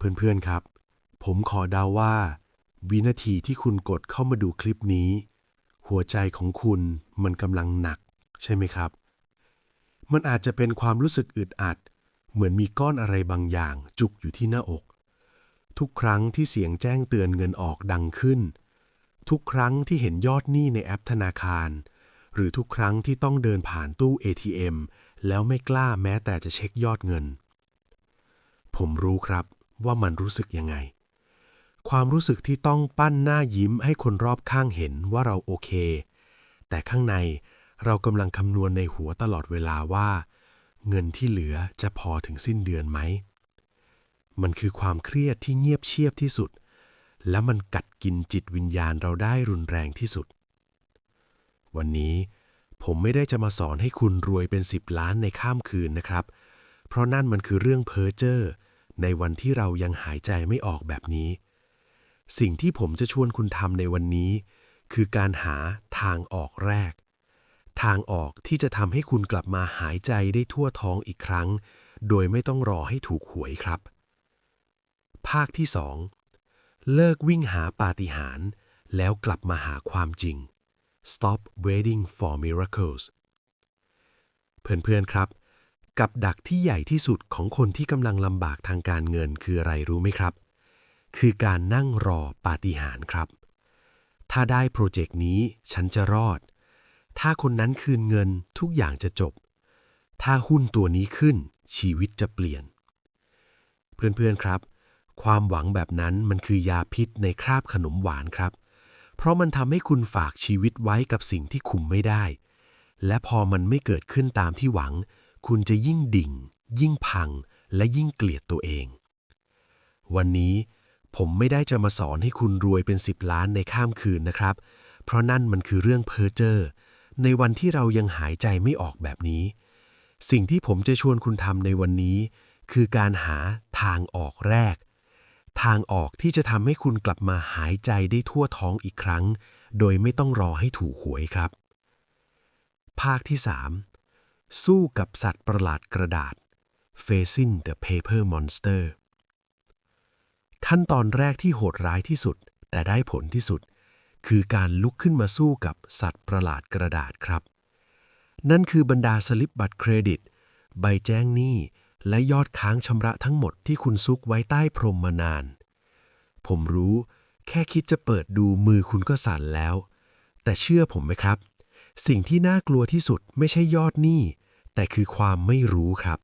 เพื่อนๆครับ ผมขอเดาว่า วินาทีที่คุณกดเข้ามาดูคลิปนี้ หัวใจของคุณมันกำลังหนัก ใช่ไหมครับ มันอาจจะเป็นความรู้สึกอึดอัด เหมือนมีก้อนอะไรบางอย่างจุกอยู่ที่หน้าอก ทุกครั้งที่เสียงแจ้งเตือนเงินออกดังขึ้น ทุกครั้งที่เห็นยอดหนี้ในแอปธนาคาร หรือทุกครั้งที่ต้องเดินผ่านตู้ ATM แล้วไม่กล้าแม้แต่จะเช็คยอดเงิน ผมรู้ครับ ว่ามันรู้สึกยังไง ความรู้สึกที่ต้องปั้นหน้ายิ้มให้คนรอบข้างเห็นว่าเราโอเค แต่ข้างในเรากำลังคำนวณในหัวตลอดเวลาว่า เงินที่เหลือจะพอถึงสิ้นเดือนไหม มันคือความเครียดที่เงียบเชียบที่สุด และมันกัดกินจิตวิญญาณเราได้รุนแรงที่สุด วันนี้ผมไม่ได้จะมาสอนให้คุณรวยเป็นสิบล้านในข้ามคืนนะครับ เพราะนั่นมันคือเรื่องเพ้อเจ้อ ในวันที่เรายังหายใจไม่ออกแบบนี้ สิ่งที่ผมจะชวนคุณทำในวันนี้ คือการหาทางออกแรก ทางออกที่จะทำให้คุณกลับมาหายใจได้ทั่วท้องอีกครั้ง โดยไม่ต้องรอให้ถูกหวยครับ ภาคที่สองเลิกวิ่งหาปาฏิหาริย์แล้วกลับมาหาความจริง Stop waiting for miracles เพื่อนๆครับ กับดักที่ใหญ่ที่สุดของคนที่กำลังลำบากทางการเงินคืออะไรรู้ไหมครับ คือการนั่งรอปาฏิหาริย์ครับ ถ้าได้โปรเจกต์นี้ฉันจะรอด ถ้าคนนั้นคืนเงินทุกอย่างจะจบ ถ้าหุ้นตัวนี้ขึ้น ชีวิตจะเปลี่ยน เพื่อนๆครับ ความหวังแบบนั้นมันคือยาพิษในคราบขนมหวานครับ เพราะมันทำให้คุณฝากชีวิตไว้กับสิ่งที่คุมไม่ได้ และพอมันไม่เกิดขึ้นตามที่หวัง คุณจะยิ่งดิ่ง ยิ่งพัง และยิ่งเกลียดตัวเอง วันนี้ผมไม่ได้จะมาสอนให้คุณรวยเป็นสิบล้านในข้ามคืนนะครับ เพราะนั่นมันคือเรื่องเพ้อเจ้อในวันที่เรายังหายใจไม่ออกแบบนี้ สิ่งที่ผมจะชวนคุณทำในวันนี้ คือการหาทางออกแรก ทางออกที่จะทำให้คุณกลับมาหายใจได้ทั่วท้องอีกครั้ง โดยไม่ต้องรอให้ถูกหวยครับ ภาคที่ 3 สู้กับสัตว์ประหลาดกระดาษ Facing the Paper Monster ขั้นตอนแรกที่โหดร้ายที่สุด แต่ได้ผลที่สุด คือการลุกขึ้นมาสู้กับสัตว์ประหลาดกระดาษครับ นั่นคือบรรดาสลิปบัตรเครดิต ใบแจ้งหนี้ และยอดค้างชำระทั้งหมดที่คุณซุกไว้ใต้พรมมานาน ผมรู้ แค่คิดจะเปิดดูมือคุณก็สั่นแล้ว แต่เชื่อผมไหมครับ สิ่งที่น่ากลัวที่สุดไม่ใช่ยอดหนี้ แต่คือความไม่รู้ครับ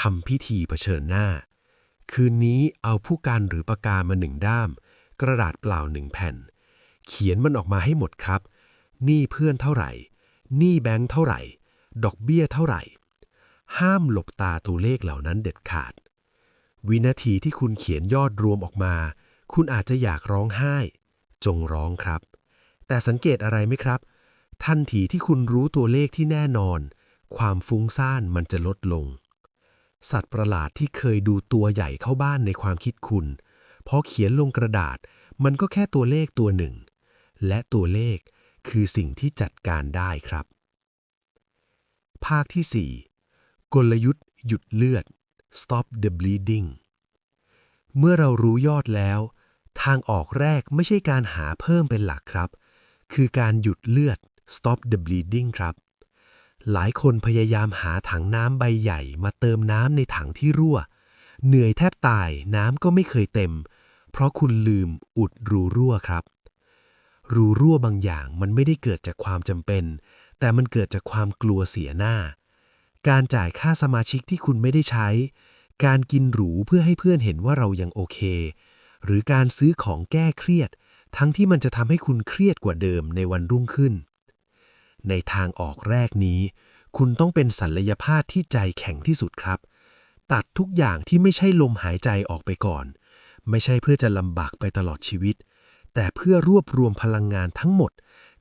ทำพิธีเผชิญหน้า คืนนี้เอาผู้กันหรือปากกามาหนึ่งด้าม กระดาษเปล่าหนึ่งแผ่น เขียนมันออกมาให้หมดครับหนี้เพื่อนเท่าไหร่หนี้แบงค์เท่าไหร่ ดอกเบี้ยเท่าไหร่ ห้ามหลบตาตัวเลขเหล่านั้นเด็ดขาด วินาทีที่คุณเขียนยอดรวมออกมา คุณอาจจะอยากร้องไห้ จงร้องครับ แต่สังเกตอะไรไหมครับ ทันทีที่คุณรู้ตัวเลขที่แน่นอน ความฟุ้งซ่านมันจะลดลง สัตว์ประหลาดที่เคยดูตัวใหญ่เข้าบ้านในความคิดคุณพอเขียนลงกระดาษ มันก็แค่ตัวเลขตัวหนึ่ง และตัวเลขคือสิ่งที่จัดการได้ครับ ภาคที่ 4 กลยุทธ์หยุดเลือด stop the bleeding เมื่อเรารู้ยอดแล้ว ทางออกแรกไม่ใช่การหาเพิ่มเป็นหลักครับ คือการหยุดเลือด stop the bleeding ครับ หลายคนพยายามหาถังน้ำใบใหญ่มาเติมน้ำในถังที่รั่ว เหนื่อยแทบตายน้ำก็ไม่เคยเต็ม เพราะคุณลืมอุดรูรั่วครับ รูรั่วบางอย่างมันไม่ได้เกิดจากความจำเป็น แต่มันเกิดจากความกลัวเสียหน้า การจ่ายค่าสมาชิกที่คุณไม่ได้ใช้ การกินหรูเพื่อให้เพื่อนเห็นว่าเรายังโอเค หรือการซื้อของแก้เครียดทั้งที่มันจะทำให้คุณเครียดกว่าเดิมในวันรุ่งขึ้น ในทางออกแรกนี้ คุณต้องเป็นสัลยภาพที่ใจแข็งที่สุดครับ ตัดทุกอย่างที่ไม่ใช่ลมหายใจออกไปก่อน ไม่ใช่เพื่อจะลำบากไปตลอดชีวิต แต่เพื่อรวบรวมพลังงานทั้งหมด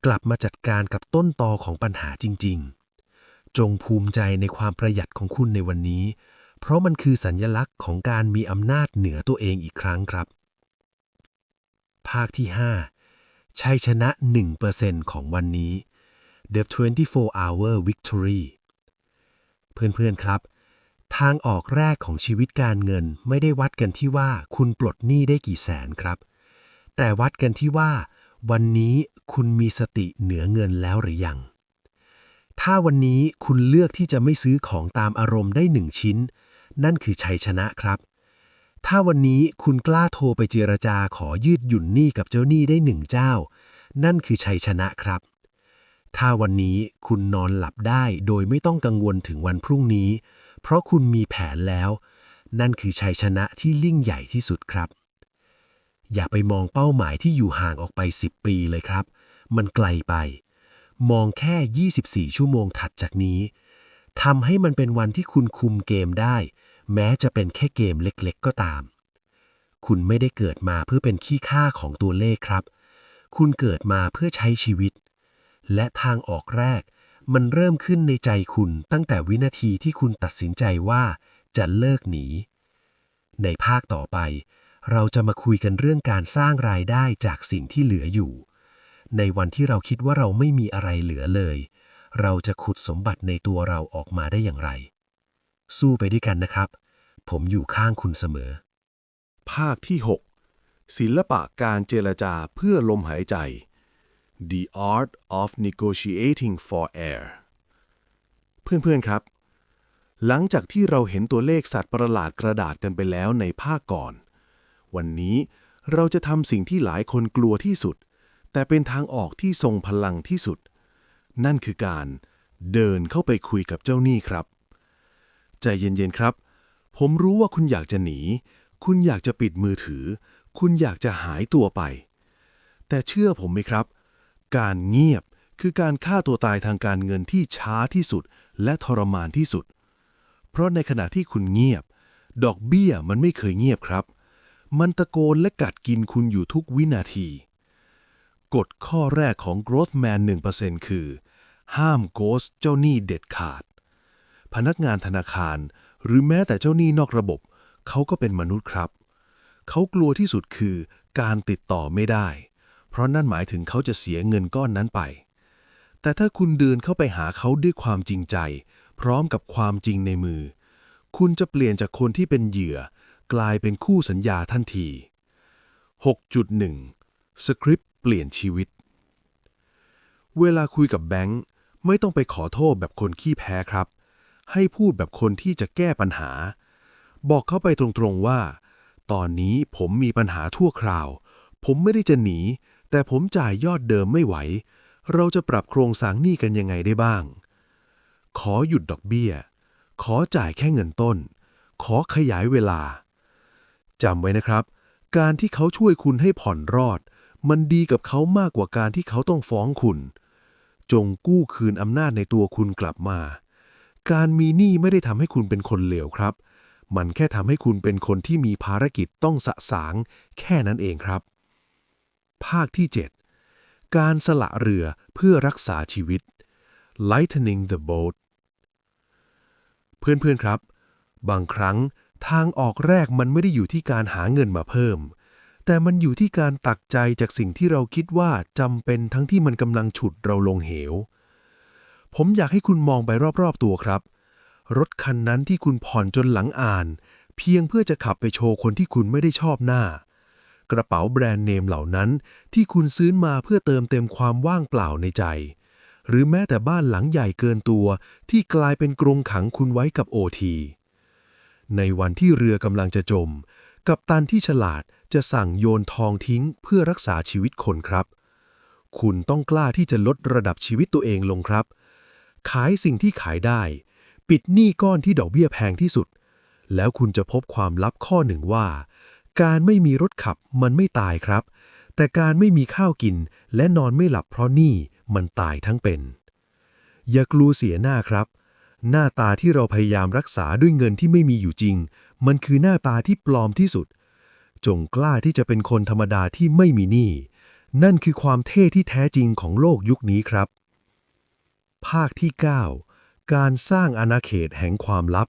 กลับมาจัดการกับต้นตอของปัญหาจริง ๆ จงภูมิใจในความประหยัดของคุณในวันนี้ เพราะมันคือสัญญลักษณ์ของการมีอำนาจเหนือตัวเองอีกครั้งครับ ภาคที่ 5 ชัยชนะ 1%ของวันนี้ The 24 Hour Victory เพื่อนๆครับ ทางออกแรกของชีวิตการเงินไม่ได้วัดกันที่ว่าคุณปลดหนี้ได้กี่แสนครับ แต่วัดกันที่ว่า วันนี้คุณมีสติเหนือเงินแล้วหรือยัง ถ้าวันนี้คุณเลือกที่จะไม่ซื้อของตามอารมณ์ได้หนึ่งชิ้น นั่นคือชัยชนะครับถ้าวันนี้คุณกล้าโทรไปเจรจาขอยืดหยุ่นหนี้กับเจ้าหนี้ได้หนึ่งเจ้า นั่นคือชัยชนะครับ ถ้าวันนี้คุณนอนหลับได้โดยไม่ต้องกังวลถึงวันพรุ่งนี้ เพราะคุณมีแผนแล้ว นั่นคือชัยชนะที่ลิ่งใหญ่ที่สุดครับ อย่าไปมองเป้าหมายที่อยู่ห่างออกไป 10 ปีเลยครับ มันไกลไป มองแค่ 24 ชั่วโมงถัดจากนี้ทำให้มันเป็นวันที่คุณคุมเกมได้ แม้จะเป็นแค่เกมเล็กๆ ก็ตาม คุณไม่ได้เกิดมาเพื่อเป็นขี้ข้าของตัวเลขครับ คุณเกิดมาเพื่อใช้ชีวิต และทางออกแรก มันเริ่มขึ้นในใจคุณตั้งแต่วินาทีที่คุณตัดสินใจว่าจะเลิกหนี ในภาคต่อไป เราจะมาคุยกันเรื่องการสร้างรายได้จากสิ่งที่เหลืออยู่ ในวันที่เราคิดว่าเราไม่มีอะไรเหลือเลย เราจะขุดสมบัติในตัวเราออกมาได้อย่างไร สู้ไปด้วยกันนะครับ ผมอยู่ข้างคุณเสมอ ภาคที่ 6 ศิลปะการเจรจาเพื่อลมหายใจ The Art of Negotiating for Air เพื่อนๆครับ หลังจากที่เราเห็นตัวเลขสัตว์ประหลาดกระดาษกันไปแล้วในภาคก่อน วันนี้เราจะทำสิ่งที่หลายคนกลัวที่สุด แต่เป็นทางออกที่ทรงพลังที่สุด นั่นคือการเดินเข้าไปคุยกับเจ้าหนี้ครับ ใจเย็นๆครับ ผมรู้ว่าคุณอยากจะหนี คุณอยากจะปิดมือถือ คุณอยากจะหายตัวไป แต่เชื่อผมไหมครับ การเงียบคือการฆ่าตัวตายทางการเงินที่ช้าที่สุด และทรมานที่สุด เพราะในขณะที่คุณเงียบ ดอกเบี้ยมันไม่เคยเงียบครับ มันตะโกนและกัดกินคุณอยู่ทุกวินาที กฎข้อแรกของ Growth Man 1%คือ ห้ามโกสเจ้าหนี้เด็ดขาด พนักงานธนาคาร หรือแม้แต่เจ้าหนี้นอกระบบ เขาก็เป็นมนุษย์ครับ เขากลัวที่สุดคือ การติดต่อไม่ได้ เพราะนั่นหมายถึงเขาจะเสียเงินก้อนนั้นไป แต่ถ้าคุณเดินเข้าไปหาเขาด้วยความจริงใจ พร้อมกับความจริงในมือ คุณจะเปลี่ยนจากคนที่เป็นเหยื่อ กลายเป็นคู่สัญญาทันที 6.1 สคริปต์เปลี่ยนชีวิต เวลาคุยกับแบงค์ไม่ต้องไปขอโทษแบบคนขี้แพ้ครับ ให้พูดแบบคนที่จะแก้ปัญหา บอกเขาไปตรงๆว่า ตอนนี้ผมมีปัญหาทั่วคราว ผมไม่ได้จะหนี แต่ผมจ่ายยอดเดิมไม่ไหว เราจะปรับโครงสร้างหนี้กันยังไงได้บ้าง ขอหยุดดอกเบี้ย ขอจ่ายแค่เงินต้น ขอขยายเวลาจำไว้นะครับ การที่เขาช่วยคุณให้ผ่อนรอด มันดีกับเขามากกว่าการที่เขาต้องฟ้องคุณ จงกู้คืนอำนาจในตัวคุณกลับมา การมีหนี้ไม่ได้ทำให้คุณเป็นคนเลวครับ มันแค่ทำให้คุณเป็นคนที่มีภารกิจต้องสะสาง แค่นั้นเองครับ ภาคที่ 7 การสละเรือเพื่อรักษาชีวิต lightening the boat เพื่อนๆครับ บางครั้งทางออกแรกมันไม่ได้อยู่ที่การหาเงินมาเพิ่ม แต่มันอยู่ที่การตักใจจากสิ่งที่เราคิดว่าจำเป็นทั้งที่มันกำลังฉุดเราลงเหว ผมอยากให้คุณมองไปรอบๆตัวครับ รถคันนั้นที่คุณผ่อนจนหลังอ่าน เพียงเพื่อจะขับไปโชว์คนที่คุณไม่ได้ชอบหน้า กระเป๋าแบรนด์เนมเหล่านั้น ที่คุณซื้อมาเพื่อเติมเต็มความว่างเปล่าในใจ หรือแม้แต่บ้านหลังใหญ่เกินตัว ที่กลายเป็นกรงขังคุณไว้กับโอทีในวันที่เรือกำลังจะจม กัปตันที่ฉลาดจะสั่งโยนทองทิ้งเพื่อรักษาชีวิตคนครับ คุณต้องกล้าที่จะลดระดับชีวิตตัวเองลงครับ ขายสิ่งที่ขายได้ ปิดหนี้ก้อนที่ดอกเบี้ยแพงที่สุด แล้วคุณจะพบความลับข้อหนึ่งว่า การไม่มีรถขับมันไม่ตายครับ แต่การไม่มีข้าวกินและนอนไม่หลับเพราะหนี้มันตายทั้งเป็น อย่ากลัวเสียหน้าครับ หน้าตาที่เราพยายามรักษาด้วยเงินที่ไม่มีอยู่จริง มันคือหน้าตาที่ปลอมที่สุด จงกล้าที่จะเป็นคนธรรมดาที่ไม่มีหนี้นั่นคือความเท่ที่แท้จริงของโลกยุคนี้ครับ ภาคที่ 9 การสร้างอาณาเขตแห่งความลับ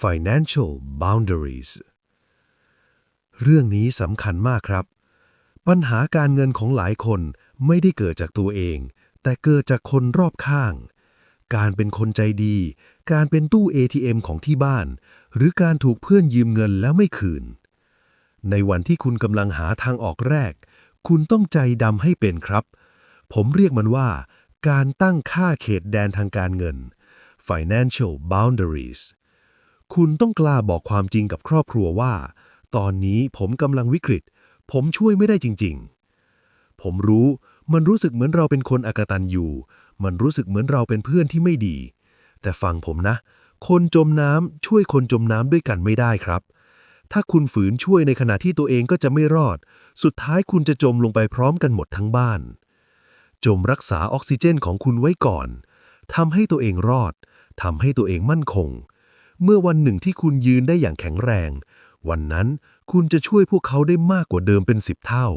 financial boundaries เรื่องนี้สำคัญมากครับ ปัญหาการเงินของหลายคนไม่ได้เกิดจากตัวเอง แต่เกิดจากคนรอบข้าง การเป็นคนใจดี การเป็นตู้ ATM ของที่บ้าน หรือการถูกเพื่อนยืมเงินแล้วไม่คืน ในวันที่คุณกำลังหาทางออกแรก คุณต้องใจดำให้เป็นครับ ผมเรียกมันว่า การตั้งค่าเขตแดนทางการเงิน financial boundaries คุณต้องกล้าบอกความจริงกับครอบครัวว่า ตอนนี้ผมกำลังวิกฤต ผมช่วยไม่ได้จริง ๆ ผมรู้มันรู้สึกเหมือนเราเป็นคนอกตันอยู่มันรู้สึกเหมือนเราเป็นเพื่อนที่ไม่ดี แต่ฟังผมนะ คนจมน้ำช่วยคนจมน้ำด้วยกันไม่ได้ครับ ถ้าคุณฝืนช่วยในขณะที่ตัวเองก็จะไม่รอด สุดท้ายคุณจะจมลงไปพร้อมกันหมดทั้งบ้าน จมรักษาออกซิเจนของคุณไว้ก่อนทำให้ตัวเองรอดทำให้ตัวเองมั่นคง เมื่อวันหนึ่งที่คุณยืนได้อย่างแข็งแรง วันนั้นคุณจะช่วยพวกเขาได้มากกว่าเดิมเป็นสิบเท่า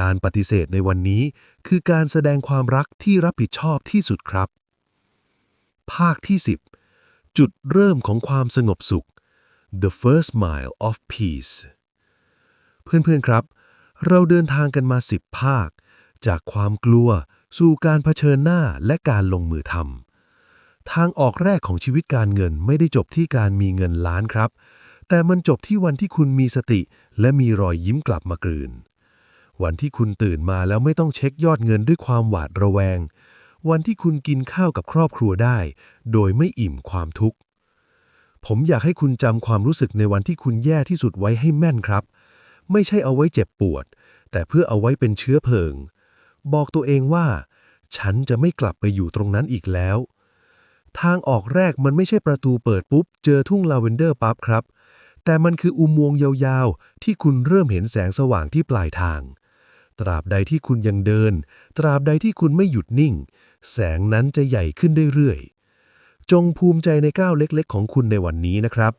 การปฏิเสธในวันนี้คือการแสดงความรักที่รับผิดชอบที่สุดครับ ภาคที่ 10 จุดเริ่มของความสงบสุข the first mile of peace เพื่อนๆครับ เราเดินทางกันมาสิบภาค จากความกลัว สู่การเผชิญหน้าและการลงมือทำทางออกแรกของชีวิตการเงินไม่ได้จบที่การมีเงินล้านครับ แต่มันจบที่วันที่คุณมีสติ และมีรอยยิ้มกลับมากลืน วันที่คุณตื่นมาแล้วไม่ต้องเช็คยอดเงินด้วยความหวาดระแวง วันที่คุณกินข้าวกับครอบครัวได้ โดยไม่อิ่มความทุกข์ ผมอยากให้คุณจำความรู้สึกในวันที่คุณแย่ที่สุดไว้ให้แม่นครับ ไม่ใช่เอาไว้เจ็บปวด แต่เพื่อเอาไว้เป็นเชื้อเพลิง บอกตัวเองว่า ฉันจะไม่กลับไปอยู่ตรงนั้นอีกแล้วทางออกแรกมันไม่ใช่ประตูเปิดปุ๊บ เจอทุ่งลาเวนเดอร์ปั๊บครับ แต่มันคืออุโมงค์ยาวๆ ที่คุณเริ่มเห็นแสงสว่างที่ปลายทาง ตราบใดที่คุณยังเดิน ตราบใดที่คุณไม่หยุดนิ่ง แสงนั้นจะใหญ่ขึ้นเรื่อยๆ จงภูมิใจในก้าวเล็กๆ ของคุณในวันนี้นะครับ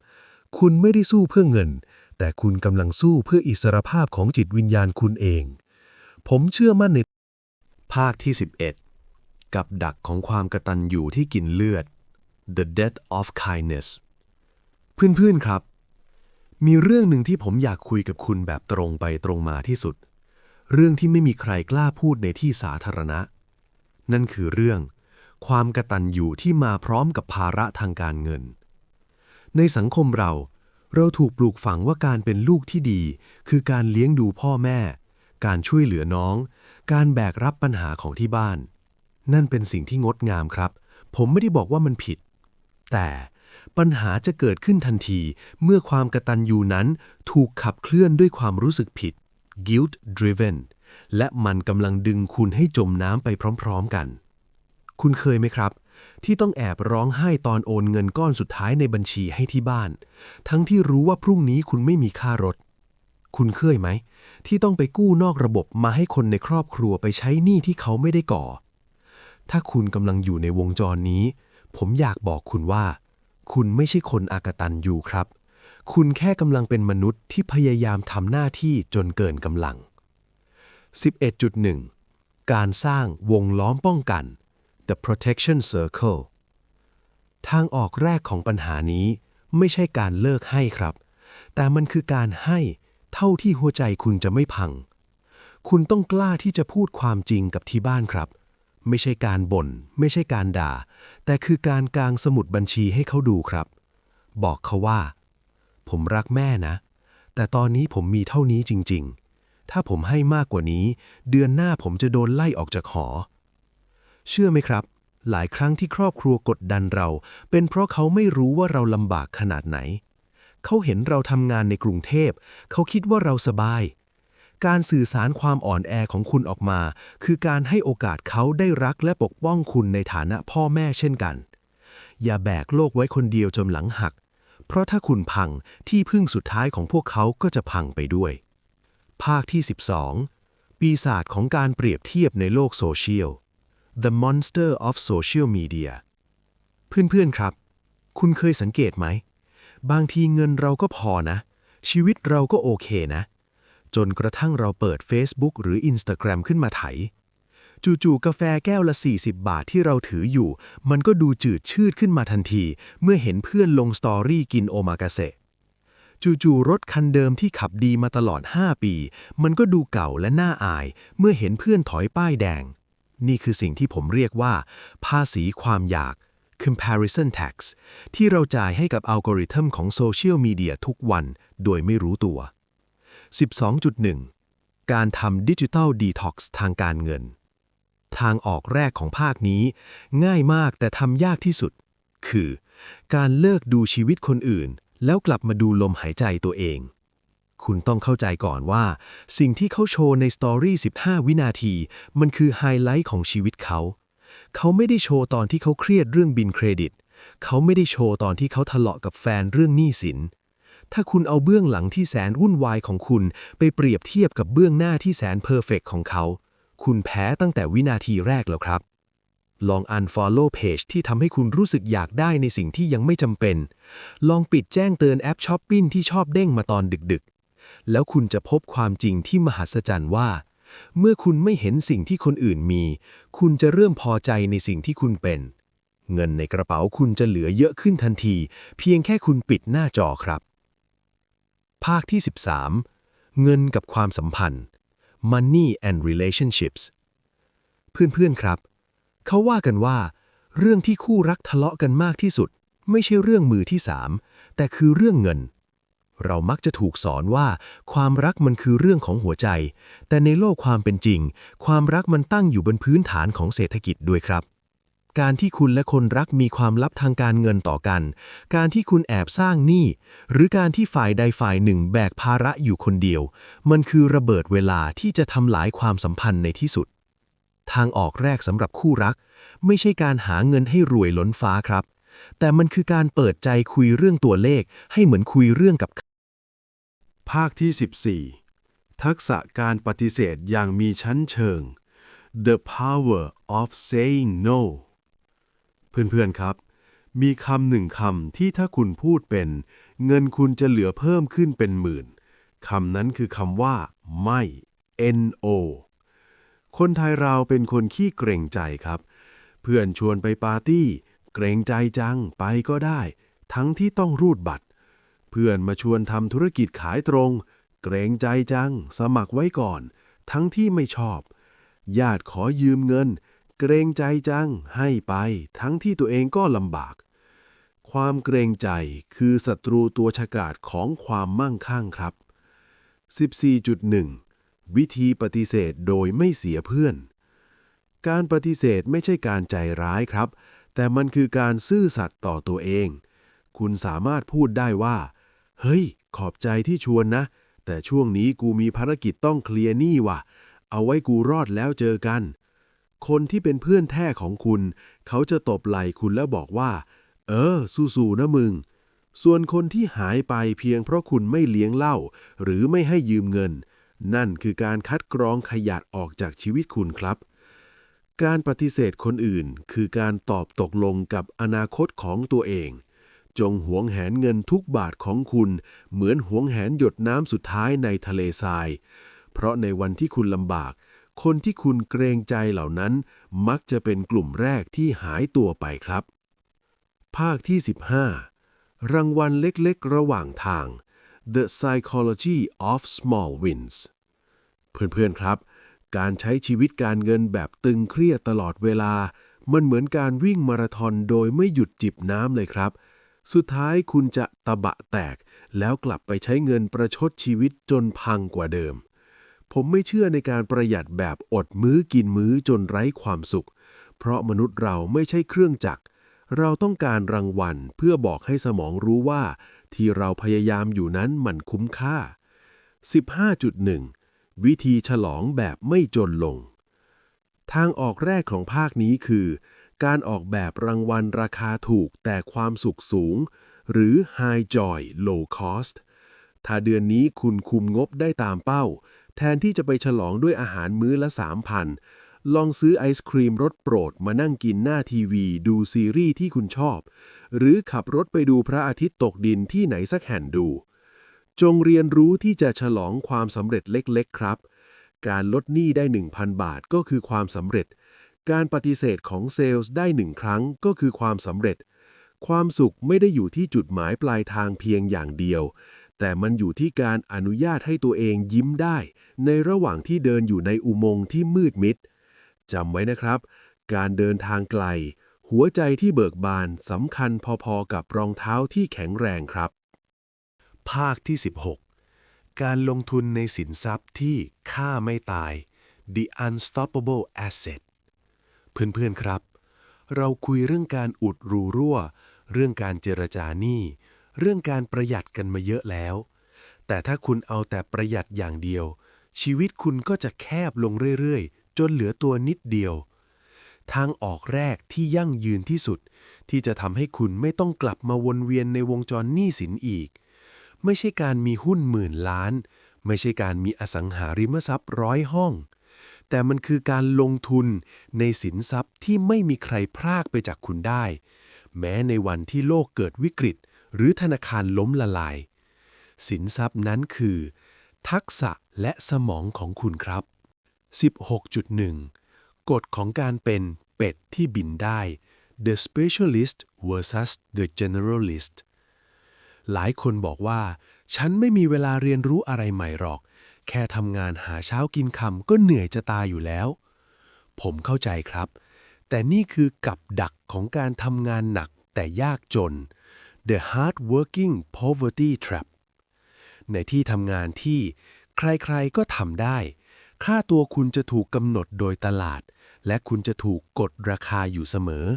คุณไม่ได้สู้เพื่อเงิน แต่คุณกำลังสู้เพื่ออิสรภาพของจิตวิญญาณคุณเอง ผมเชื่อมั่นใน ภาคที่ 11 กับดักของความกระตันอยู่ที่กินเลือด The Death of Kindness เพื่อนๆครับ มีเรื่องหนึ่งที่ผมอยากคุยกับคุณแบบตรงไปตรงมาที่สุด เรื่องที่ไม่มีใครกล้าพูดในที่สาธารณะ นั่นคือเรื่อง ความกระตันอยู่ที่มาพร้อมกับภาระทางการเงิน ในสังคมเรา เราถูกปลูกฝังว่าการเป็นลูกที่ดี คือการเลี้ยงดูพ่อแม่ การช่วยเหลือน้อง การแบกรับปัญหาของที่บ้าน นั่นเป็นสิ่งที่งดงามครับ ผมไม่ได้บอกว่ามันผิด แต่ ปัญหาจะเกิดขึ้นทันทีเมื่อความกระตันยูนั้นถูกขับเคลื่อนด้วยความรู้สึกผิด guilt driven และมันกำลังดึงคุณให้จมน้ำไปพร้อมๆกัน คุณเคยไหมครับ ที่ต้องแอบร้องไห้ตอนโอนเงินก้อนสุดท้ายในบัญชีให้ที่บ้าน ทั้งที่รู้ว่าพรุ่งนี้คุณไม่มีค่ารถ คุณเคยไหม ที่ต้องไปกู้นอกระบบมาให้คนในครอบครัวไปใช้หนี้ที่เขาไม่ได้ก่อ ถ้าคุณกำลังอยู่ในวงจรนี้ ผมอยากบอกคุณว่า คุณไม่ใช่คนอากตันอยู่ครับ คุณแค่กำลังเป็นมนุษย์ที่พยายามทำหน้าที่จนเกินกำลัง 11.1 การสร้างวงล้อมป้องกัน The Protection Circle ทางออกแรกของปัญหานี้ไม่ใช่การเลิกให้ครับ แต่มันคือการให้เท่าที่หัวใจคุณจะไม่พัง คุณต้องกล้าที่จะพูดความจริงกับที่บ้านครับ ไม่ใช่การบน่น ไม่ใช่การด่า แต่คือการกางสมุดบัญชีให้เขาดูครับ บอกเขาว่า ผมรักแม่นะ แต่ตอนนี้ผมมีเท่านี้จริง ๆ ถ้าผมให้มากกว่านี้ เดือนหน้าผมจะโดนไล่ออกจากหอ เชื่อไหมครับ หลายครั้งที่ครอบครัวกดดันเรา เป็นเพราะเขาไม่รู้ว่าเราลำบากขนาดไหน เขาเห็นเราทำงานในกรุงเทพ เขาคิดว่าเราสบาย การสื่อสารความอ่อนแอของคุณออกมา คือการให้โอกาสเขาได้รักและปกป้องคุณในฐานะพ่อแม่เช่นกัน อย่าแบกโลกไว้คนเดียวจนหลังหัก เพราะถ้าคุณพังที่พึ่งสุดท้ายของพวกเขาก็จะพังไปด้วย ภาคที่ 12 ปีศาจของการเปรียบเทียบในโลกโซเชียล The Monster of Social Media เพื่อนๆครับ คุณเคยสังเกตไหม บางทีเงินเราก็พอนะ ชีวิตเราก็โอเคนะ จนกระทั่งเราเปิด Facebook หรือ Instagram ขึ้นมาไถ จู่ๆกาแฟแก้วละ 40 บาทที่เราถืออยู่ มันก็ดูจืดชืดขึ้นมาทันที เมื่อเห็นเพื่อนลงสตอรี่กินโอมากาเสจู่ๆรถคันเดิมที่ขับดีมาตลอด 5 ปี มันก็ดูเก่าและน่าอาย เมื่อเห็นเพื่อนถอยป้ายแดง นี่คือสิ่งที่ผมเรียกว่า ภาษีความอยาก comparison tax ที่เราจ่ายให้กับอัลกอริทึมของโซเชียลมีเดียทุกวัน โดยไม่รู้ตัว 12.1 การทำดิจิทัลดีท็อกซ์ทางการเงิน ทางออกแรกของภาคนี้ ง่ายมากแต่ทำยากที่สุด คือ การเลิกดูชีวิตคนอื่น แล้วกลับมาดูลมหายใจตัวเอง คุณต้องเข้าใจก่อนว่า สิ่งที่เขาโชว์ในสตอรี่15 วินาที มันคือไฮไลท์ของชีวิตเขา เขาไม่ได้โชว์ตอนที่เขาเครียดเรื่องบินเครดิต เขาไม่ได้โชว์ตอนที่เขาทะเลาะกับแฟนเรื่องหนี้สิน ถ้าคุณเอาเบื้องหลังที่แสนวุ่นวายของคุณ ไปเปรียบเทียบกับเบื้องหน้าที่แสนเพอร์เฟกของเขา คุณแพ้ตั้งแต่วินาทีแรกแล้วครับ ลอง unfollow page ที่ทำให้คุณรู้สึกอยากได้ในสิ่งที่ยังไม่จำเป็น ลองปิดแจ้งเตือนแอปช้อปปิ้งที่ชอบเด้งมาตอนดึกๆ แล้วคุณจะพบความจริงที่มหัศจรรย์ว่า เมื่อคุณไม่เห็นสิ่งที่คนอื่นมี คุณจะเริ่มพอใจในสิ่งที่คุณเป็นเงินในกระเป๋าคุณจะเหลือเยอะขึ้นทันที เพียงแค่คุณปิดหน้าจอครับ ภาคที่ 13 เงินกับความสัมพันธ์ Money and Relationships เพื่อนๆครับ เขาว่ากันว่า เรื่องที่คู่รักทะเลาะกันมากที่สุด ไม่ใช่เรื่องมือที่สามแต่คือเรื่องเงิน เรามักจะถูกสอนว่า ความรักมันคือเรื่องของหัวใจ แต่ในโลกความเป็นจริง ความรักมันตั้งอยู่บนพื้นฐานของเศรษฐกิจด้วยครับ การที่คุณและคนรักมีความลับทางการเงินต่อกัน การที่คุณแอบสร้างหนี้ หรือการที่ฝ่ายใดฝ่ายหนึ่งแบกภาระอยู่คนเดียว มันคือระเบิดเวลาที่จะทำลายความสัมพันธ์ในที่สุด ทางออกแรกสำหรับคู่รัก ไม่ใช่การหาเงินให้รวยล้นฟ้าครับ แต่มันคือการเปิดใจคุยเรื่องตัวเลข ให้เหมือนคุยเรื่องกับ ภาคที่ 14 ทักษะการปฏิเสธอย่างมีชั้นเชิง The power of saying no เพื่อนๆครับ มีคำหนึ่งคำที่ถ้าคุณพูดเป็น เงินคุณจะเหลือเพิ่มขึ้นเป็นหมื่นคำนั้นคือคำว่า ไม่ no คนไทยเราเป็นคนขี้เกรงใจครับ เพื่อนชวนไปปาร์ตี้ เกรงใจจังไปก็ได้ ทั้งที่ต้องรูดบัตร เพื่อนมาชวนทำธุรกิจขายตรง เกรงใจจัง สมัครไว้ก่อน ทั้งที่ไม่ชอบ ญาติขอยืมเงิน เกรงใจจัง ให้ไป ทั้งที่ตัวเองก็ลำบาก ความเกรงใจคือศัตรูตัวฉกาจของความมั่งคั่งครับ 14.1 วิธีปฏิเสธโดยไม่เสียเพื่อน การปฏิเสธไม่ใช่การใจร้ายครับ แต่มันคือการซื่อสัตย์ต่อตัวเอง คุณสามารถพูดได้ว่า เฮ้ย ขอบใจที่ชวนนะ แต่ช่วงนี้กูมีภารกิจต้องเคลียร์หนี้ว่ะ เอาไว้กูรอดแล้วเจอกัน คนที่เป็นเพื่อนแท้ของคุณ เขาจะตบไหล่คุณแล้วบอกว่า เออ สู้ๆนะมึง ส่วนคนที่หายไปเพียงเพราะคุณไม่เลี้ยงเหล้าหรือไม่ให้ยืมเงิน นั่นคือการคัดกรองขยะออกจากชีวิตคุณครับ การปฏิเสธคนอื่น คือการตอบตกลงกับอนาคตของตัวเอง จงหวงแหนเงินทุกบาทของคุณ เหมือนหวงแหนหยดน้ำสุดท้ายในทะเลทราย เพราะในวันที่คุณลำบาก คนที่คุณเกรงใจเหล่านั้น มักจะเป็นกลุ่มแรกที่หายตัวไปครับ ภาคที่ 15 รางวัลเล็กๆ ระหว่างทาง The Psychology of Small Wins เพื่อนๆครับ การใช้ชีวิตการเงินแบบตึงเครียดตลอดเวลา มันเหมือนการวิ่งมาราธอนโดยไม่หยุดจิบน้ำเลยครับ สุดท้ายคุณจะตะบะแตก แล้วกลับไปใช้เงินประชดชีวิตจนพังกว่าเดิม ผมไม่เชื่อในการประหยัดแบบอดมื้อกินมื้อจนไร้ความสุข เพราะมนุษย์เราไม่ใช่เครื่องจักร เราต้องการรางวัลเพื่อบอกให้สมองรู้ว่า ที่เราพยายามอยู่นั้นมันคุ้มค่า 15.1 วิธีฉลองแบบไม่จนลง ทางออกแรกของภาคนี้คือ การออกแบบรางวัลราคาถูกแต่ความสุขสูง หรือ High Joy Low Cost ถ้าเดือนนี้คุณคุมงบได้ตามเป้า แทนที่จะไปฉลองด้วยอาหารมื้อละ 3,000 ลองซื้อไอศครีมรสโปรดมานั่งกินหน้าทีวี ดูซีรีส์ที่คุณชอบ หรือขับรถไปดูพระอาทิตย์ตกดินที่ไหนสักแห่งดู จงเรียนรู้ที่จะฉลองความสำเร็จเล็กๆ ครับ การลดหนี้ได้ 1,000 บาทก็คือความสำเร็จ การปฏิเสธของเซลล์ได้หนึ่งครั้งก็คือความสำเร็จ ความสุขไม่ได้อยู่ที่จุดหมายปลายทางเพียงอย่างเดียว แต่มันอยู่ที่การอนุญาตให้ตัวเองยิ้มได้ ในระหว่างที่เดินอยู่ในอุโมงค์ที่มืดมิดจำไว้นะครับ การเดินทางไกล หัวใจที่เบิกบานสำคัญพอๆกับรองเท้าที่แข็งแรงครับ ภาคที่ 16 การลงทุนในสินทรัพย์ที่ค่าไม่ตาย The Unstoppable Asset เพื่อนๆครับ เราคุยเรื่องการอุดรูรั่ว เรื่องการเจรจาหนี้ เรื่องการประหยัดกันมาเยอะแล้ว แต่ถ้าคุณเอาแต่ประหยัดอย่างเดียว ชีวิตคุณก็จะแคบลงเรื่อยๆ จนเหลือตัวนิดเดียว ทางออกแรกที่ยั่งยืนที่สุด ที่จะทำให้คุณไม่ต้องกลับมาวนเวียนในวงจรหนี้สินอีก ไม่ใช่การมีหุ้นหมื่นล้าน ไม่ใช่การมีอสังหาริมทรัพย์ร้อยห้องแต่มันคือการลงทุนในสินทรัพย์ที่ไม่มีใครพรากไปจากคุณได้ แม้ในวันที่โลกเกิดวิกฤต หรือธนาคารล้มละลาย สินทรัพย์นั้นคือ ทักษะและสมองของคุณครับ 16.1 กฎของการเป็นเป็ดที่บินได้ The Specialist versus the Generalist หลายคนบอกว่า ฉันไม่มีเวลาเรียนรู้อะไรใหม่หรอก แค่ทำงานหาเช้ากินคำก็เหนื่อยจะตายอยู่แล้ว ผมเข้าใจครับ แต่นี่คือกับดักของการทำงานหนักแต่ยากจน The Hard Working Poverty Trap ในที่ทำงานที่ใครๆก็ทำได้ ค่าตัวคุณจะถูกกำหนดโดยตลาด และคุณจะถูกกดราคาอยู่เสมอ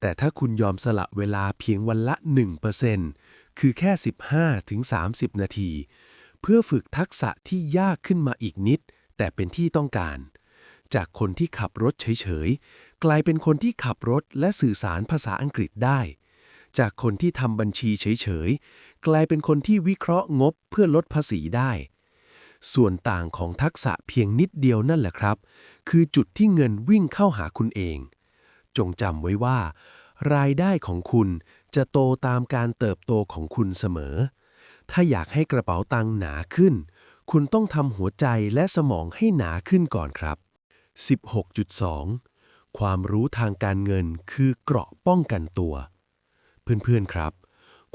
แต่ถ้าคุณยอมสละเวลาเพียงวันละ 1%คือแค่ 15-30 นาที เพื่อฝึกทักษะที่ยากขึ้นมาอีกนิด แต่เป็นที่ต้องการ จากคนที่ขับรถเฉยๆ กลายเป็นคนที่ขับรถและสื่อสารภาษาอังกฤษได้ จากคนที่ทำบัญชีเฉยๆ กลายเป็นคนที่วิเคราะห์งบเพื่อลดภาษีได้ ส่วนต่างของทักษะเพียงนิดเดียวนั่นแหละครับ คือจุดที่เงินวิ่งเข้าหาคุณเอง จงจำไว้ว่า รายได้ของคุณจะโตตามการเติบโตของคุณเสมอ ถ้าอยากให้กระเป๋าตังค์หนาขึ้น คุณต้องทำหัวใจและสมองให้หนาขึ้นก่อนครับ 16.2ความรู้ทางการเงินคือเกราะป้องกันตัว เพื่อนๆครับ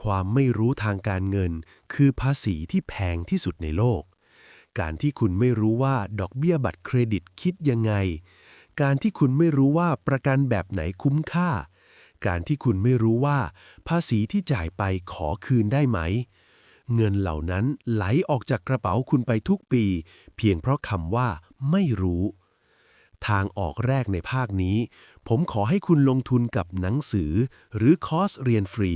ความไม่รู้ทางการเงิน คือภาษีที่แพงที่สุดในโลก การที่คุณไม่รู้ว่าดอกเบี้ยบัตรเครดิตคิดยังไง การที่คุณไม่รู้ว่าประกันแบบไหนคุ้มค่า การที่คุณไม่รู้ว่า ภาษีที่จ่ายไปขอคืนได้ไหม เงินเหล่านั้นไหลออกจากกระเป๋าคุณไปทุกปี เพียงเพราะคำว่า ไม่รู้ ทางออกแรกในภาคนี้ ผมขอให้คุณลงทุนกับหนังสือ หรือคอร์สเรียนฟรี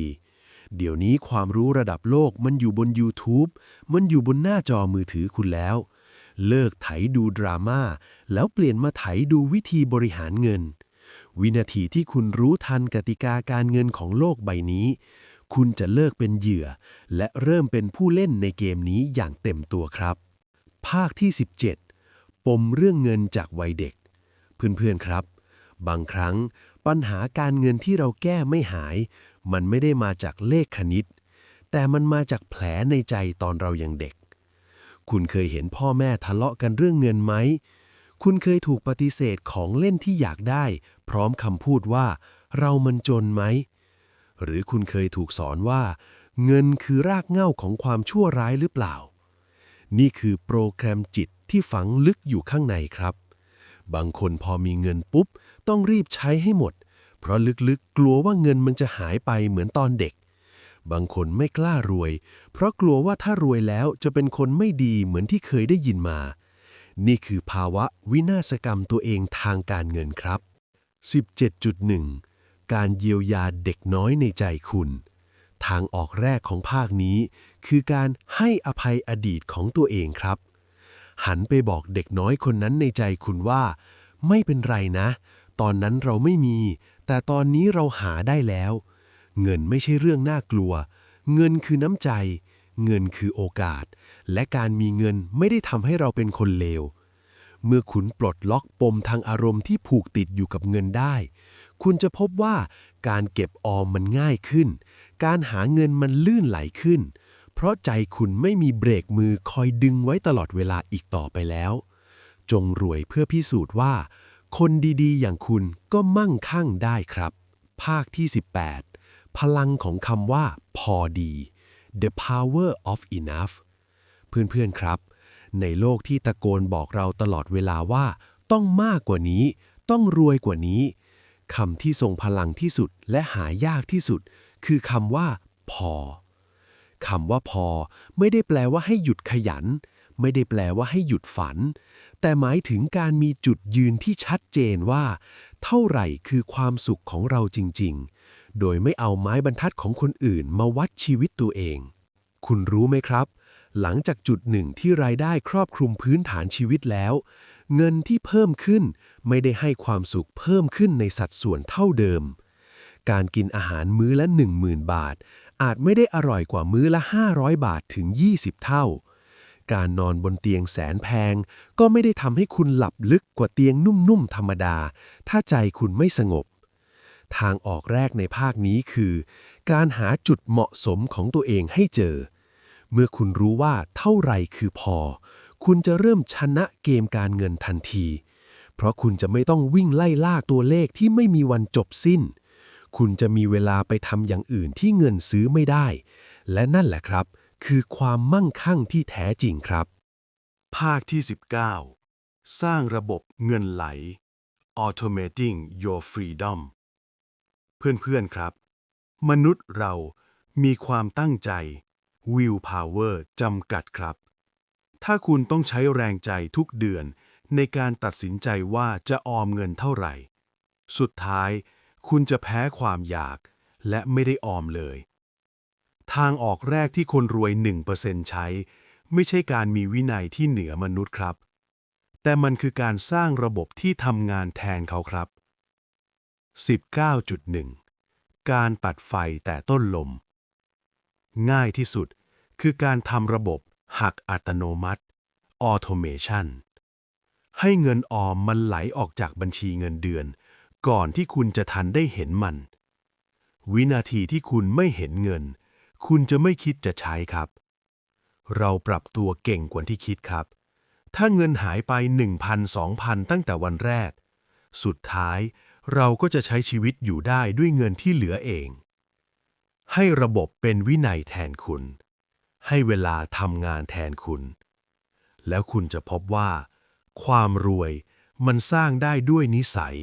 เดี๋ยวนี้ความรู้ระดับโลกมันอยู่บน YouTube มันอยู่บนหน้าจอมือถือคุณแล้ว เลิกไถดูดราม่าแล้วเปลี่ยนมาไถดูวิธีบริหารเงิน วินาทีที่คุณรู้ทันกติกาการเงินของโลกใบนี้ คุณจะเลิกเป็นเหยื่อ และเริ่มเป็นผู้เล่นในเกมนี้อย่างเต็มตัวครับ ภาคที่ 17 ปมเรื่องเงินจากวัยเด็ก เพื่อนๆครับ บางครั้งปัญหาการเงินที่เราแก้ไม่หาย มันไม่ได้มาจากเลขคณิต แต่มันมาจากแผลในใจตอนเรายังเด็ก คุณเคยเห็นพ่อแม่ทะเลาะกันเรื่องเงินไหม คุณเคยถูกปฏิเสธของเล่นที่อยากได้ พร้อมคำพูดว่า เรามันจนไหม หรือคุณเคยถูกสอนว่า เงินคือรากเหง้าของความชั่วร้ายหรือเปล่า นี่คือโปรแกรมจิตที่ฝังลึกอยู่ข้างในครับ บางคนพอมีเงินปุ๊บ ต้องรีบใช้ให้หมด เพราะลึกๆกลัวว่าเงินมันจะหายไปเหมือนตอนเด็ก บางคนไม่กล้ารวย เพราะกลัวว่าถ้ารวยแล้วจะเป็นคนไม่ดีเหมือนที่เคยได้ยินมา นี่คือภาวะวินาศกรรมตัวเองทางการเงินครับ 17.1 การเยียวยาเด็กน้อยในใจคุณ ทางออกแรกของภาคนี้ คือการให้อภัยอดีตของตัวเองครับ หันไปบอกเด็กน้อยคนนั้นในใจคุณว่า ไม่เป็นไรนะ ตอนนั้นเราไม่มี แต่ตอนนี้เราหาได้แล้ว เงินไม่ใช่เรื่องน่ากลัว เงินคือน้ำใจ เงินคือโอกาส และการมีเงินไม่ได้ทำให้เราเป็นคนเลว เมื่อคุณปลดล็อกปมทางอารมณ์ที่ผูกติดอยู่กับเงินได้ คุณจะพบว่าการเก็บออมมันง่ายขึ้น การหาเงินมันลื่นไหลขึ้น เพราะใจคุณไม่มีเบรกมือคอยดึงไว้ตลอดเวลาอีกต่อไปแล้ว จงรวยเพื่อพิสูจน์ว่า คนดีๆ อย่างคุณก็มั่งคั่งได้ครับ ภาคที่ 18 พลังของคำว่า พอดี the power of enough เพื่อนๆครับ ในโลกที่ตะโกนบอกเราตลอดเวลาว่า ต้องมากกว่านี้ ต้องรวยกว่านี้คำที่ทรงพลังที่สุดและหายากที่สุด คือคำว่า พอ คำว่าพอ ไม่ได้แปลว่าให้หยุดขยัน ไม่ได้แปลว่าให้หยุดฝัน แต่หมายถึงการมีจุดยืนที่ชัดเจนว่า เท่าไหร่คือความสุขของเราจริง ๆ โดยไม่เอาไม้บรรทัดของคนอื่นมาวัดชีวิตตัวเอง คุณรู้ไหมครับ หลังจากจุดหนึ่งที่รายได้ครอบคลุมพื้นฐานชีวิตแล้ว เงินที่เพิ่มขึ้นไม่ได้ให้ความสุขเพิ่มขึ้นในสัดส่วนเท่าเดิมการกินอาหารมื้อละ 10,000 บาท อาจไม่ได้อร่อยกว่ามื้อละ 500 บาทถึง 20 เท่า การนอนบนเตียงแสนแพง ก็ไม่ได้ทำให้คุณหลับลึกกว่าเตียงนุ่มๆธรรมดา ถ้าใจคุณไม่สงบ ทางออกแรกในภาคนี้คือ การหาจุดเหมาะสมของตัวเองให้เจอ เมื่อคุณรู้ว่าเท่าไรคือพอ คุณจะเริ่มชนะเกมการเงินทันที เพราะคุณจะไม่ต้องวิ่งไล่ล่าตัวเลขที่ไม่มีวันจบสิ้น คุณจะมีเวลาไปทำอย่างอื่นที่เงินซื้อไม่ได้ และนั่นแหละครับ คือความมั่งคั่งที่แท้จริงครับ ภาคที่ 19 สร้างระบบเงินไหล automating your freedom เพื่อนๆครับ มนุษย์เรามีความตั้งใจ will power จำกัดครับ ถ้าคุณต้องใช้แรงใจทุกเดือนในการตัดสินใจว่าจะออมเงินเท่าไหร่ สุดท้าย คุณจะแพ้ความอยาก และไม่ได้ออมเลย ทางออกแรกที่คนรวย 1%ใช้ ไม่ใช่การมีวินัยที่เหนือมนุษย์ครับ แต่มันคือการสร้างระบบที่ทำงานแทนเขาครับ 19.1 การตัดไฟแต่ต้นลม ง่ายที่สุดคือการทำระบบหักอัตโนมัติ automation ให้เงินออมมันไหลออกจากบัญชีเงินเดือน ก่อนที่คุณจะทันได้เห็นมัน วินาทีที่คุณไม่เห็นเงิน คุณจะไม่คิดจะใช้ครับ เราปรับตัวเก่งกว่าที่คิดครับ ถ้าเงินหายไป 1,000 2,000 ตั้งแต่วันแรก สุดท้ายเราก็จะใช้ชีวิตอยู่ได้ด้วยเงินที่เหลือเอง ให้ระบบเป็นวินัยแทนคุณ ให้เวลาทำงานแทนคุณ แล้วคุณจะพบว่า ความรวยมันสร้างได้ด้วยนิสัย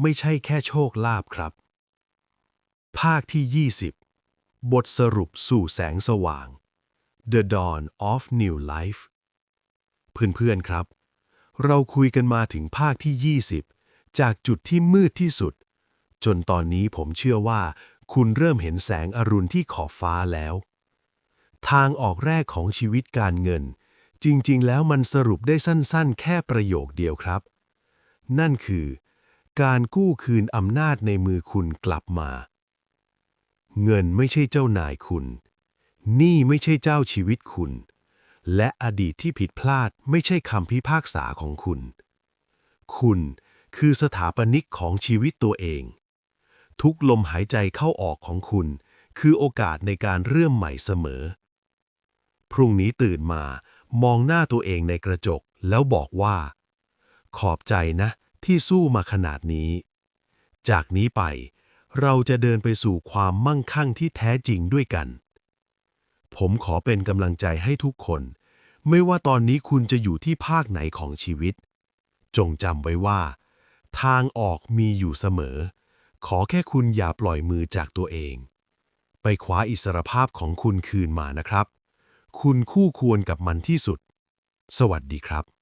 ไม่ใช่แค่โชคลาภครับ ภาคที่ 20 บทสรุปสู่แสงสว่าง The Dawn of New Life เพื่อนๆครับ เราคุยกันมาถึงภาคที่ 20 จากจุดที่มืดที่สุด จนตอนนี้ผมเชื่อว่า คุณเริ่มเห็นแสงอรุณที่ขอบฟ้าแล้ว ทางออกแรกของชีวิตการเงิน จริงๆ แล้วมันสรุปได้สั้นๆ แค่ประโยคเดียวครับ นั่นคือ การกู้คืนอำนาจในมือคุณกลับมา เงินไม่ใช่เจ้านายคุณ หนี้ไม่ใช่เจ้าชีวิตคุณ และอดีตที่ผิดพลาดไม่ใช่คำพิพากษาของคุณ คุณคือสถาปนิกของชีวิตตัวเอง ทุกลมหายใจเข้าออกของคุณ คือโอกาสในการเริ่มใหม่เสมอ พรุ่งนี้ตื่นมามองหน้าตัวเองในกระจกแล้วบอกว่า ขอบใจนะ ที่สู้มาขนาดนี้ จากนี้ไป เราจะเดินไปสู่ความมั่งคั่งที่แท้จริงด้วยกัน ผมขอเป็นกำลังใจให้ทุกคน ไม่ว่าตอนนี้คุณจะอยู่ที่ภาคไหนของชีวิต จงจำไว้ว่า ทางออกมีอยู่เสมอ ขอแค่คุณอย่าปล่อยมือจากตัวเอง ไปคว้าอิสรภาพของคุณคืนมานะครับ คุณคู่ควรกับมันที่สุด สวัสดีครับ